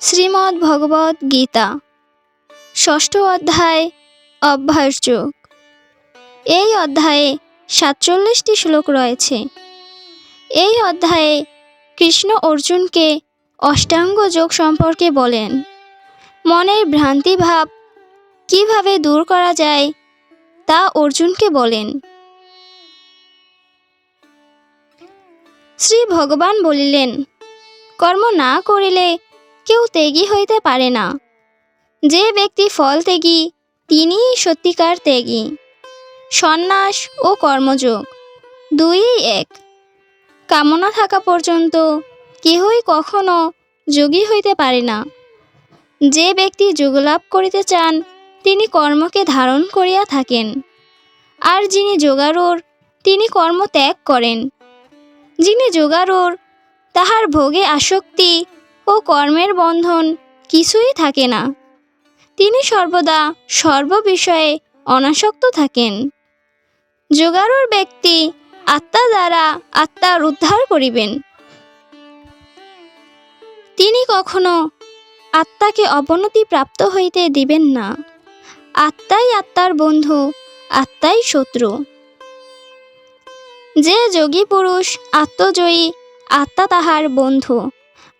শ্রীমদ্ ভগবদ গীতা ষষ্ঠ অধ্যায়, অভ্যাস যোগ। এই অধ্যায়ে সাতচল্লিশটি শ্লোক রয়েছে। এই অধ্যায়ে কৃষ্ণ অর্জুনকে অষ্টাঙ্গ যোগ সম্পর্কে বলেন। মনের ভ্রান্তি ভাব কীভাবে দূর করা যায় তা অর্জুনকে বলেন। শ্রী ভগবান বলিলেন, কর্ম না করিলে কেউ ত্যাগী হইতে পারে না। যে ব্যক্তি ফল ত্যাগী, তিনিই সত্যিকার ত্যাগী। সন্ন্যাস ও কর্মযোগ, দুইই এক। কামনা থাকা পর্যন্ত কেহই কখনো যোগী হইতে পারে না। যে ব্যক্তি যোগলাভ করিতে চান, তিনি কর্মকে ধারণ করিয়া থাকেন। আর যিনি যোগারোর, তিনি কর্ম ত্যাগ করেন। যিনি যোগারোর, তাহার ভোগে আসক্তি ও কর্মের বন্ধন কিছুই থাকে না। তিনি সর্বদা সর্ব বিষয়ে অনাসক্ত থাকেন। যোগারুর ব্যক্তি আত্মা দ্বারা আত্মার উদ্ধার করিবেন। তিনি কখনো আত্মাকে অবনতি প্রাপ্ত হইতে দিবেন না। আত্মাই আত্মার বন্ধু, আত্মাই শত্রু। যে যোগী পুরুষ আত্মজয়ী, আত্মা তাহার বন্ধু।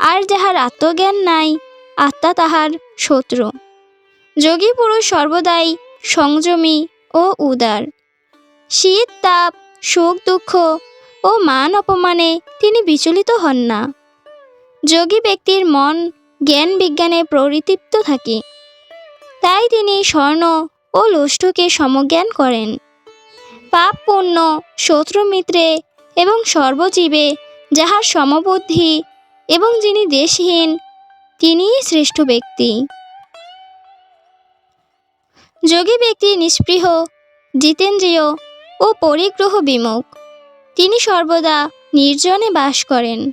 আর যাহার আত্মজ্ঞান নাই, আত্মা তাহার শত্রু। যোগী পুরুষ সর্বদাই সংযমী ও উদার। শীত, তাপ, সুখ, দুঃখ ও মান অপমানে তিনি বিচলিত হন না। যোগী ব্যক্তির মন জ্ঞান বিজ্ঞানে পরিতৃপ্ত থাকে। তাই তিনি স্বর্ণ ও লোষ্ঠকে সমজ্ঞান করেন। পাপ, পুণ্য, শত্রু, মিত্রে এবং সর্বজীবে যাহার সমবুদ্ধি এবং যিনি দেশহীন, তিনিই শ্রেষ্ঠ ব্যক্তি। যোগী ব্যক্তি নিষ্পৃহ, জিতেন্দ্রিয় ও পরিগ্রহ বিমুখ। তিনি সর্বদা নির্জনে বাস করেন।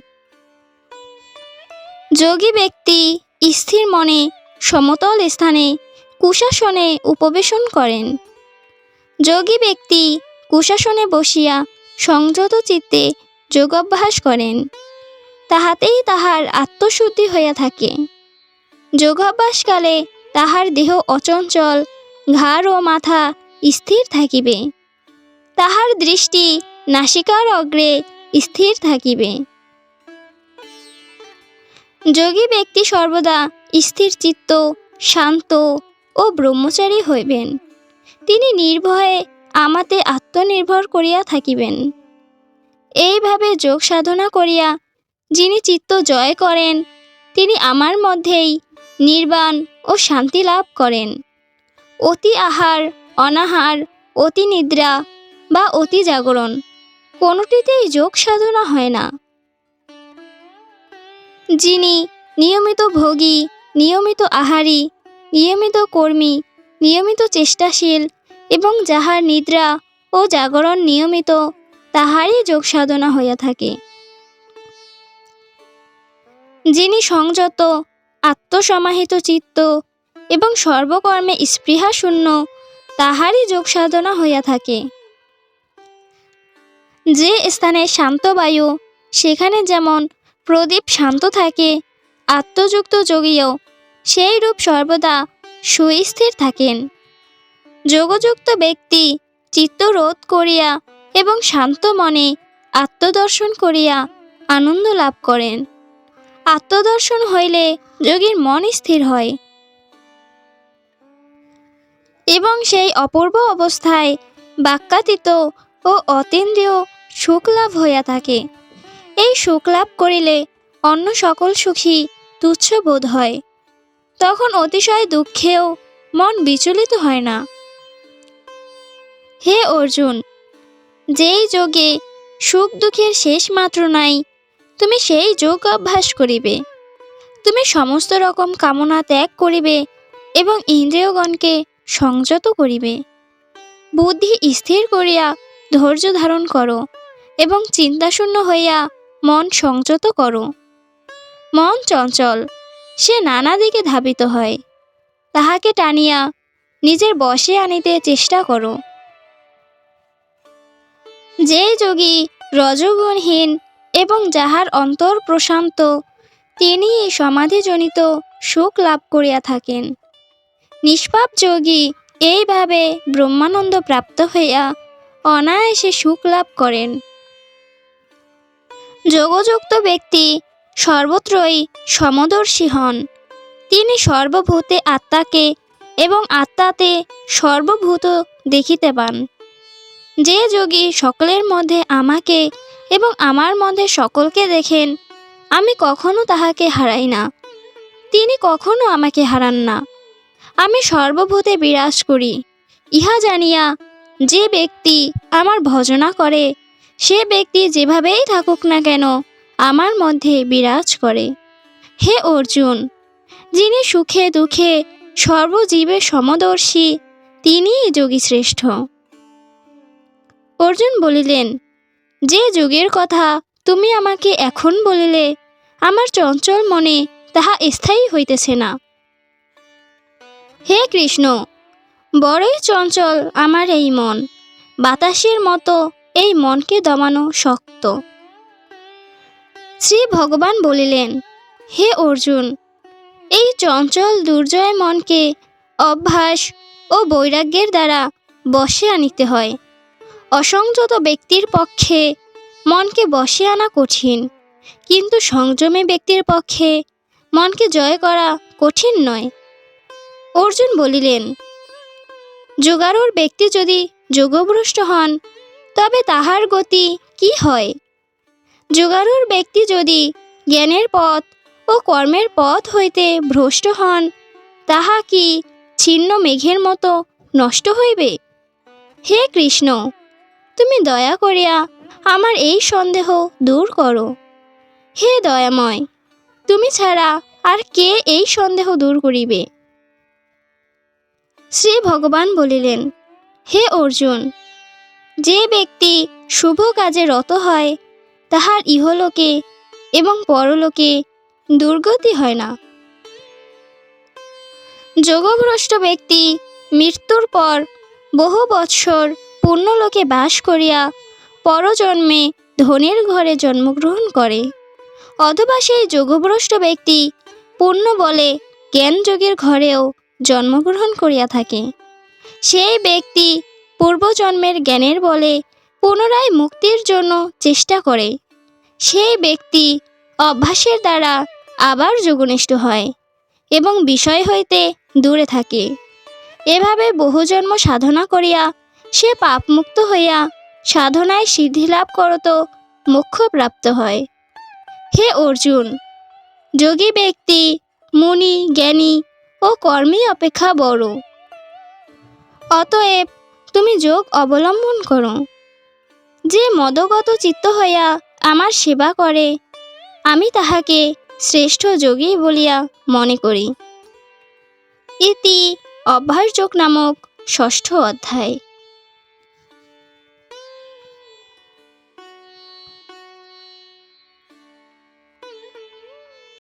যোগী ব্যক্তি স্থির মনে সমতল স্থানে কুশাসনে উপবেশন করেন। যোগী ব্যক্তি কুশাসনে বসিয়া সংযত চিত্তে যোগাভ্যাস করেন। তাহাতেই তাহার আত্মশুদ্ধি হইয়া থাকে। যোগাভ্যাসকালে তাহার দেহ অচঞ্চল, ঘাড় ও মাথা স্থির থাকিবে। তাহার দৃষ্টি নাসিকার অগ্রে স্থির থাকিবে। যোগী ব্যক্তি সর্বদা স্থির চিত্ত, শান্ত ও ব্রহ্মচারী হইবেন। তিনি নির্ভয়ে আমাতে আত্মনির্ভর করিয়া থাকিবেন। এইভাবে যোগ সাধনা করিয়া যিনি চিত্ত জয় করেন, তিনি আমার মধ্যেই নির্বাণ ও শান্তি লাভ করেন। অতি আহার, অনাহার, অতি নিদ্রা বা অতি জাগরণ, কোনোটিতেই যোগ সাধনা হয় না। যিনি নিয়মিত ভোগী, নিয়মিত আহারী, নিয়মিত কর্মী, নিয়মিত চেষ্টাশীল এবং যাহার নিদ্রা ও জাগরণ নিয়মিত, তাহারই যোগ সাধনা হইয়া থাকে। যিনি সংযত, আত্মসমাহিত চিত্ত এবং সর্বকর্মে স্পৃহা শূন্য তাহারই যোগ সাধনা হইয়া থাকে। যে স্থানে শান্ত বায়ু, সেখানে যেমন প্রদীপ শান্ত থাকে, আত্মযুক্ত যোগীও সেই রূপ সর্বদা সুস্থির থাকেন। যোগযুক্ত ব্যক্তি চিত্ত রোধ করিয়া এবং শান্ত মনে আত্মদর্শন করিয়া আনন্দ লাভ করেন। আত্মদর্শন হইলে যোগীর মন স্থির হয়। এবং সেই অপূর্ব অবস্থায় বাক্যাতীত ও অতীন্দ্রিয় সুখ লাভ হইয়া থাকে। এই সুখ লাভ করিলে অন্য সকল সুখী তুচ্ছ বোধ হয়। তখন অতিশয় দুঃখেও মন বিচলিত হয় না। হে অর্জুন, যেই যোগে সুখ দুঃখের শেষ মাত্র নাই তুমি সেই যোগ অভ্যাস করিবে। তুমি সমস্ত রকম কামনা ত্যাগ করিবে এবং ইন্দ্রিয়গণকে সংযত করিবে। বুদ্ধি স্থির করিয়া ধৈর্য ধারণ করো এবং চিন্তাশূন্য হইয়া মন সংযত করো। মন চঞ্চল, সে নানা দিকে ধাবিত হয়। তাহাকে টানিয়া নিজের বশে আনিতে চেষ্টা করো। যে যোগী রজগুণহীন এবং যাহার অন্তর প্রশান্ত, তিনি সমাধিজনিত সুখ লাভ করিয়া থাকেন। নিষ্পাপ যোগী এইভাবে ব্রহ্মানন্দ প্রাপ্ত হইয়া অনায়াসে সুখ লাভ করেন। যোগযুক্ত ব্যক্তি সর্বত্রই সমদর্শী হন। তিনি সর্বভূতে আত্মাকে এবং আত্মাতে সর্বভূত দেখিতে পান। যে যোগী সকলের মধ্যে আমাকে এবং আমার মধ্যে সকলকে দেখেন, আমি কখনো তাহাকে হারাই না। তিনি কখনো আমাকে হারান না। আমি সর্বভূতে বিরাজ করি। ইহা জানিয়া যে ব্যক্তি আমার ভজনা করে, সে ব্যক্তি যেভাবেই থাকুক না কেন, আমার মধ্যে বিরাজ করে। হে অর্জুন, যিনি সুখে দুঃখে সর্বজীবের সমদর্শী, তিনিই যোগী শ্রেষ্ঠ অর্জুন বলিলেন যে যুগের কথা তুমি আমাকে এখন বলিলে, আমার চঞ্চল মনে তাহা স্থায়ী হইতেছে না। হে কৃষ্ণ, বড়ই চঞ্চল আমার এই মন, বাতাসের মতো এই মনকে দমানো শক্ত। শ্রী ভগবান বলিলেন, হে অর্জুন, এই চঞ্চল দুর্জয় মনকে অভ্যাস ও বৈরাগ্যের দ্বারা বশে আনিতে হয়। অসংযত ব্যক্তির পক্ষে মনকে বসে আনা কঠিন। কিন্তু সংযমী ব্যক্তির পক্ষে মনকে জয় করা কঠিন নয়। অর্জুন বলিলেন, যোগারুর ব্যক্তি যদি যোগভ্রষ্ট হন, তবে তাহার গতি কি হয়? যোগারুর ব্যক্তি যদি জ্ঞানের পথ ও কর্মের পথ হইতে ভ্রষ্ট হন, তাহা কি ছিন্ন মেঘের মতো নষ্ট হইবে? হে কৃষ্ণ তুমি দয়া করিয়া আমার এই সন্দেহ দূর করো। হে দয়াময়, তুমি ছাড়া আর কে এই সন্দেহ দূর করিবে? শ্রী ভগবান বলিলেন, হে অর্জুন, যে ব্যক্তি শুভ কাজে রত হয়, তাহার ইহলোকে এবং পরলোকে দুর্গতি হয় না। যোগভ্রষ্ট ব্যক্তি মৃত্যুর পর বহু বৎসর পুণ্যলোকে বাস করিয়া পরজন্মে ধনের ঘরে জন্মগ্রহণ করে। অথবা সেই যোগভ্রষ্ট ব্যক্তি পুণ্য বলে জ্ঞানযোগের ঘরেও জন্মগ্রহণ করিয়া থাকে। সেই ব্যক্তি পূর্বজন্মের জ্ঞানের বলে পুনরায় মুক্তির জন্য চেষ্টা করে। সেই ব্যক্তি অভ্যাসের দ্বারা আবার যোগনিষ্ঠ হয় এবং বিষয় হইতে দূরে থাকে। এভাবে বহু জন্ম সাধনা করিয়া সে পাপমুক্ত হইয়া সাধনায় সিদ্ধি লাভ করত মোক্ষ প্রাপ্ত হয়। হে অর্জুন, যোগী ব্যক্তি, মুনি, জ্ঞানী ও কর্মী অপেক্ষা বড়। অতএব তুমি যোগ অবলম্বন করো। যে মদগত চিত্ত হইয়া আমার সেবা করে, আমি তাহাকে শ্রেষ্ঠ যোগী বলিয়া মনে করি। ইতি অভ্যাসযোগ নামক ষষ্ঠ অধ্যায়।